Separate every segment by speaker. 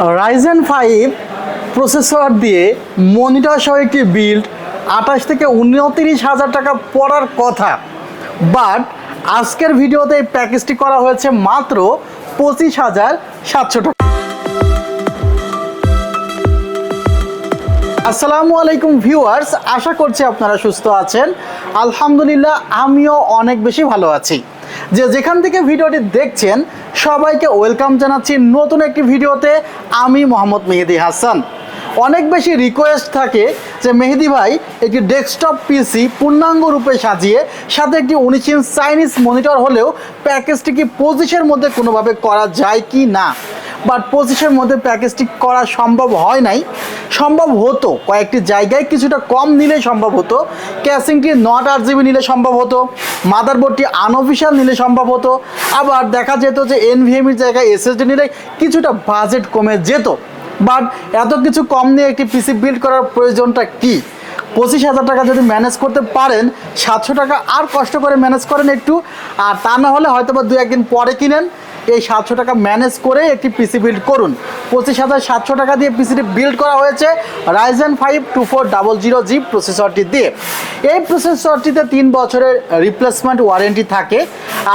Speaker 1: Ryzen five processor দিয়ে monitor সহ একটি বিল্ড আঠাশ থেকে উনত্রিশ হাজার টাকা পড়ার কথা। বাট আজকের ভিডিওতে এই প্যাকেজটি করা হয়েছে মাত্র পঁচিশ হাজার সাতশো টাকা। আসসালামু আলাইকুম ভিউয়ার্স আশা করছি আপনারা সুস্থ আছেন। আলহামদুলিল্লাহ, আমিও অনেক বেশি ভালো আছি। যে যেখান থেকে ভিডিওটি দেখছেন সবাইকে ওয়েলকাম জানাচ্ছি নতুন একটি ভিডিওতে। আমি মোহাম্মদ মেহেদি হাসান। অনেক বেশি রিকোয়েস্ট থাকে যে মেহেদি ভাই একটি ডেস্কটপ পিসি পূর্ণাঙ্গ রূপে সাজিয়ে, সাথে একটি উনিশ ইঞ্চ চাইনিজ মনিটর হলেও প্যাকেজটি কি পঁচিশের মধ্যে কোনোভাবে করা যায় কি না? বাট পঁচিশের মধ্যে প্যাকেজটি করা সম্ভব হয় নাই। সম্ভব হতো, কয়েকটি জায়গায় কিছুটা কম নিলে সম্ভব হতো। ক্যাসিংটি নট আট জিবি নিলে সম্ভব হতো, মাদারবোর্ডটি আনঅফিসিয়াল নিলে সম্ভব হতো। আবার দেখা যেত যে এনভিএমির জায়গায় এসএসডি নিলে কিছুটা বাজেট কমে যেত। বাট এত কিছু কম নিয়ে একটি পিসি বিল্ড করার প্রয়োজনটা কী? পঁচিশ হাজার টাকা যদি ম্যানেজ করতে পারেন, সাতশো টাকা আর কষ্ট করে ম্যানেজ করেন একটু। আর তা না হলে হয়তো বা দু একদিন পরে কিনেন। এই সাতশো টাকা ম্যানেজ করে একটি পিসি বিল্ড করুন। পঁচিশ হাজার সাতশো টাকা দিয়ে পিসিটি বিল্ড করা হয়েছে Ryzen five two four double zero G প্রসেসরটি দিয়ে। এই প্রসেসরটিতে তিন বছরের রিপ্লেসমেন্ট ওয়ারেন্টি থাকে।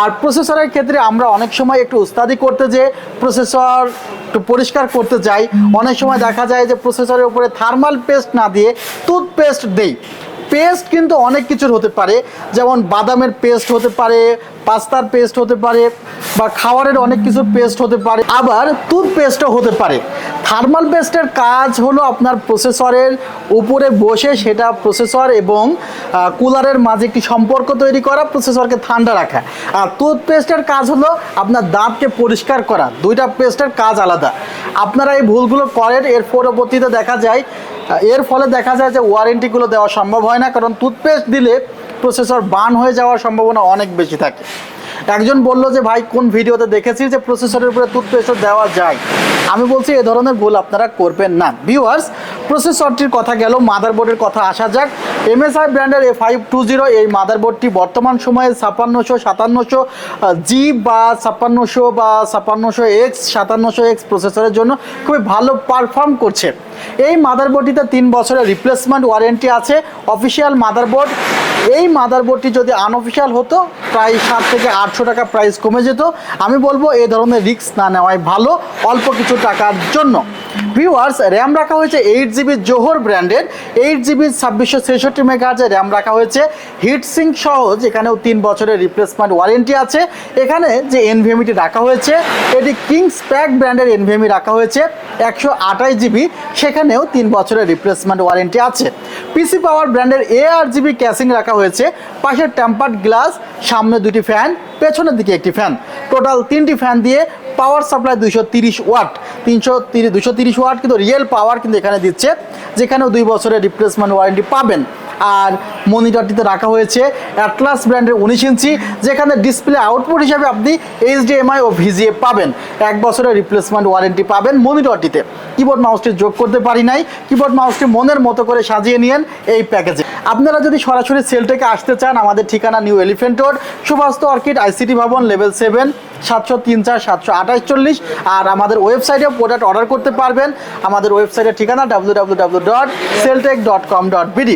Speaker 1: আর প্রসেসরের ক্ষেত্রে আমরা অনেক সময় একটু উস্তাদি করতে যে প্রসেসর একটু পরিষ্কার করতে যাই। অনেক সময় দেখা যায় যে প্রসেসরের উপরে থার্মাল পেস্ট না দিয়ে টুথপেস্ট দেই। পেস্ট কিন্তু অনেক কিছুর হতে পারে। যেমন বাদামের পেস্ট হতে পারে, পাস্তার পেস্ট হতে পারে, বা খাবারের অনেক কিছুর পেস্ট হতে পারে। আবার টুথপেস্টও হতে পারে। থার্মাল পেস্টের কাজ হলো আপনার প্রসেসরের উপরে বসে সেটা প্রসেসর এবং কুলারের মাঝে একটি সম্পর্ক তৈরি করা প্রসেসরকে ঠান্ডা রাখা। আর টুথপেস্টের কাজ হলো আপনার দাঁতকে পরিষ্কার করা। দুইটা পেস্টের কাজ আলাদা। আপনারা এই ভুলগুলো করেন, এর পরবর্তীতে দেখা যায় এর ফলে দেখা যায় যে ওয়ারেন্টিগুলো দেওয়া সম্ভব হয় না, কারণ টুথপেস্ট দিলে প্রসেসর বার্ন হয়ে যাওয়ার সম্ভাবনা অনেক বেশি থাকে। একজন বলল যে, ভাই, কোন ভিডিওতে দেখেছি যে প্রসেসরের উপরে টুথপেস্ট দেওয়া যায়? আমি বলছি, এ ধরনের ভুল আপনারা করবেন না। ভিউয়ার্স প্রসেসরটির কথা গেল মাদারবোর্ডের কথা আসা যাক। এমএসআই ব্র্যান্ডের এ ফাইভ টু জিরো এই মাদারবোর্ডটি বর্তমান সময়ে ছাপ্পান্নশো সাতান্নশো জি বা ছাপ্পান্নশো বা ছাপ্পান্নশো এক্স সাতান্নশো এক্স প্রসেসরের জন্য খুবই ভালো পারফর্ম করছে। এই মাদারবোর্ডটিতে তিন বছরের রিপ্লেসমেন্ট ওয়ারেন্টি আছে অফিসিয়াল মাদারবোর্ড এই মাদারবোর্ডটি যদি আনঅফিসিয়াল হতো, প্রায় সাত থেকে আটশো টাকা প্রাইস কমে যেত। আমি বলব এই ধরনের রিস্ক না নেওয়াই ভালো, অল্প কিছু টাকার জন্য। ভিউয়ার্স র্যাম রাখা হয়েছে এইট জিবি জোহর ব্র্যান্ডের এইট জিবি ছাব্বিশশো ছেষট্টি মেগাহার্জের র্যাম রাখা হয়েছে। হিটসিং সহ যেখানেও তিন বছরের রিপ্লেসমেন্ট ওয়ারেন্টি আছে। এখানে যে এনভিএমিটি রাখা হয়েছে, এটি কিংস প্যাক ব্র্যান্ডের এনভিএমি রাখা হয়েছে, একশো আঠাশ জিবি সেখানেও তিন বছরের রিপ্লেসমেন্ট ওয়ারেন্টি আছে। পিসি পাওয়ার ব্র্যান্ডের এ আর জিবি ক্যাসিং রাখা হয়েছে। পাশে টেম্পার্ড গ্লাস সামনে দুটি ফ্যান পেছনের দিকে একটি ফ্যান টোটাল তিনটি ফ্যান দিয়ে পাওয়ার সাপ্লাই দুইশো তিরিশ ওয়াট তিনশো তিরিশ দুশো তিরিশ ওয়াট কিন্তু রিয়েল পাওয়ার কিন্তু এখানে দিচ্ছে, যেখানেও দুই বছরের রিপ্লেসমেন্ট ওয়ারেন্টি পাবেন। আর মনিটরটিতে রাখা হয়েছে অ্যাটলাস ব্র্যান্ডের উনিশ ইঞ্চি, যেখানে ডিসপ্লে আউটপুট হিসাবে আপনি এইচডিএমআই ও ভিজিএ পাবেন। এক বছরের রিপ্লেসমেন্ট ওয়ারেন্টি পাবেন মনিটরটিতে কিবোর্ড মাউসটি যোগ করতে পারি নাই কিবোর্ড মাউসটি মনের মতো করে সাজিয়ে নিয়েন এই প্যাকেজে আপনারা যদি সরাসরি সেল থেকে আসতে চান, আমাদের ঠিকানা New Elephant Road Subastu Orchid ICT ভবন লেভেল সেভেন সাতশো তিন চার, সাতশো আঠাশ চল্লিশ। আর আমাদের ওয়েবসাইটে প্রোডাক্ট অর্ডার করতে পারবেন। আমাদের ওয়েবসাইটের ঠিকানা W W W dot Celltech dot com dot BD